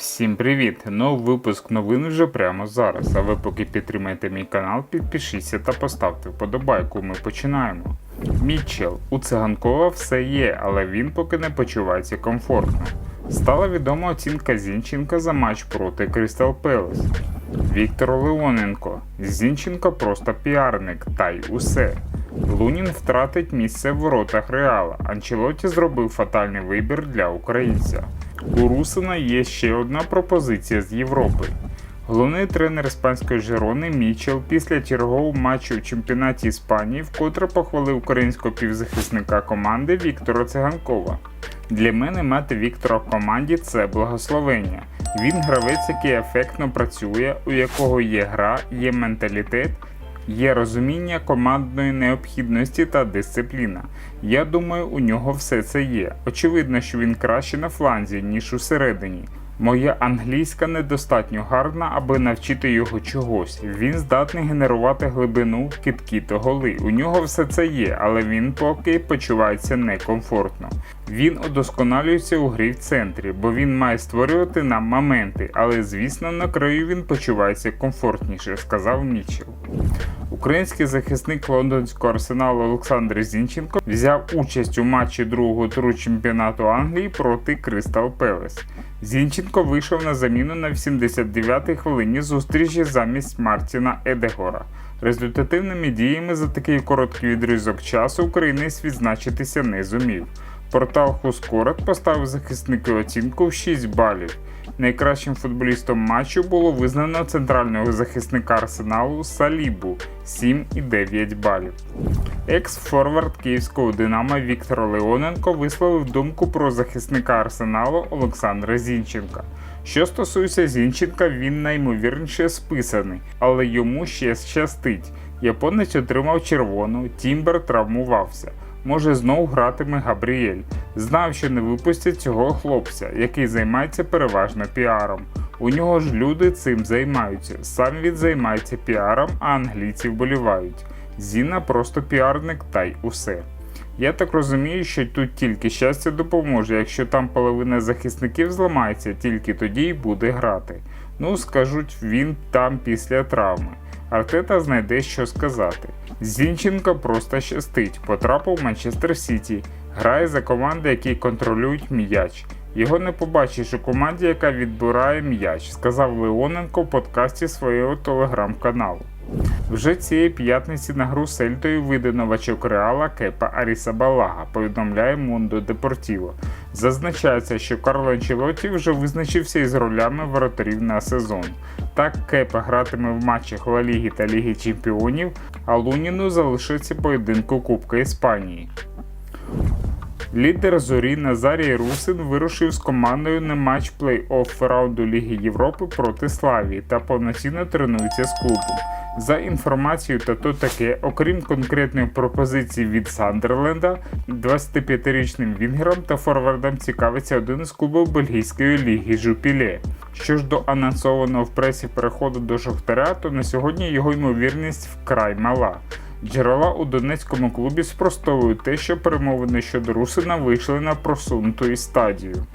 Всім привіт! Новий випуск новин вже прямо зараз. А ви поки підтримаєте мій канал, підпишіться та поставте вподобайку. Ми починаємо. Мітчел. У циганкова все є, але він поки не почувається комфортно. Стала відома оцінка Зінченка за матч проти Кристал Пелес. Віктор Леоненко. Зінченко просто піарник, та й усе. Лунін втратить місце в воротах Реала. Анчелоті зробив фатальний вибір для українця. У Русина є ще одна пропозиція з Європи. Головний тренер іспанської Жерони Мічел після чергового матчу у чемпіонаті Іспанії вкотре похвалив українського півзахисника команди Віктора Циганкова. Для мене мати Віктора в команді це благословення. Він гравець, який ефектно працює, у якого є гра, є менталітет, є розуміння командної необхідності та дисципліна. Я думаю, у нього все це є. Очевидно, що він краще на фланзі, ніж усередині. Моя англійська недостатньо гарна, аби навчити його чогось. Він здатний генерувати глибину, китки та голи. У нього все це є, але він поки почувається некомфортно. Він удосконалюється у грі в центрі, бо він має створювати нам моменти, але звісно на краю він почувається комфортніше, сказав Мічел. Український захисник лондонського арсеналу Олександр Зінченко взяв участь у матчі другого туру чемпіонату Англії проти Кристал Пелес. Зінченко вийшов на заміну на 89-й хвилині зустрічі замість Мартіна Едегора. Результативними діями за такий короткий відрізок часу українець відзначитися не зумів. Портал Хускорат поставив захиснику оцінку в 6 балів. Найкращим футболістом матчу було визнано центрального захисника Арсеналу Салібу 7,9 балів. Екс-форвард київського Динамо Віктор Леоненко висловив думку про захисника Арсеналу Олександра Зінченка. Що стосується Зінченка, він наймовірніше списаний, але йому ще щастить. Японець отримав червону, Тімбер травмувався. Може знов гратиме Габріель. Знав, що не випустять цього хлопця, який займається переважно піаром. У нього ж люди цим займаються. Сам він займається піаром, а англійці вболівають. Зіна просто піарник та й усе. Я так розумію, що тут тільки щастя допоможе, якщо там половина захисників зламається, тільки тоді й буде грати. Ну, скажуть, він там після травми. Артета знайде що сказати. Зінченко просто щастить, потрапив в Манчестер Сіті, грає за команди, які контролюють м'яч. Його не побачиш у команді, яка відбирає м'яч, сказав Леоненко в подкасті свого телеграм-каналу. Вже цієї п'ятниці на гру Сельтою вийде новачок Реала Кепа Аріса Балага, повідомляє Мондо Депортіво. Зазначається, що Карло Челоті вже визначився із ролями воротарів на сезон. Так Кепа гратиме в матчах Ла Ліги та Ліги Чемпіонів, а Луніну залишиться поєдинку Кубка Іспанії. Лідер зорі Назарій Русин вирушив з командою на матч плей-офф раунду Ліги Європи проти Славії та повноцінно тренується з клубом. За інформацією та то таке, окрім конкретної пропозиції від Сандерленда, 25-річним Вінгером та форвардом цікавиться один із клубів бельгійської ліги Жупіле. Що ж до анонсованого в пресі переходу до Шахтаря, то на сьогодні його ймовірність вкрай мала. Джерела у донецькому клубі спростовують те, що перемовини щодо Русина вийшли на просунуту стадію.